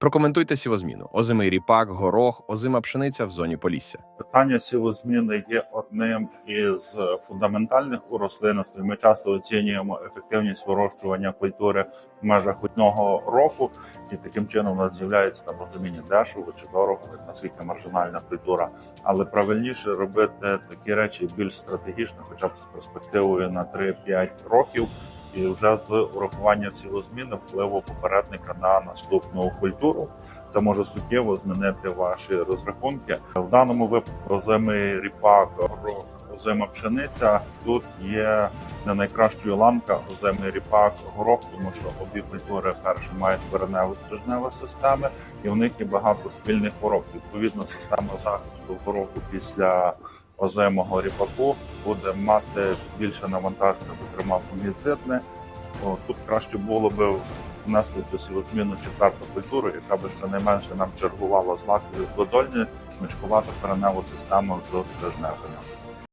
Прокоментуйте сівозміну. Озимий ріпак, горох, озима пшениця в зоні Полісся. Питання сівозміни є одним із фундаментальних у рослинності. Ми часто оцінюємо ефективність вирощування культури в межах одного року, і таким чином у нас з'являється там розуміння дешево чи дорого, наскільки маржинальна культура. Але правильніше робити такі речі більш стратегічно, хоча б з перспективою на 3-5 років. І вже з урахуванням сівозміни впливу попередника на наступну культуру. Це може суттєво змінити ваші розрахунки. В даному випадку озимий ріпак, горох, озима пшениця. Тут є не найкращою ланка озимий ріпак, горох, тому що обі культури перше мають коренево стрижневі системи, і в них є багато спільних хвороб. Відповідно, система захисту гороху після озимого ріпаку буде мати більше навантаження, зокрема фунгіцидне. Тут краще було би внести цю сівозміну четверту культуру, яка би щонайменше нам чергувала з лаковою подольні, мічкувати кореневу систему з стрижневою.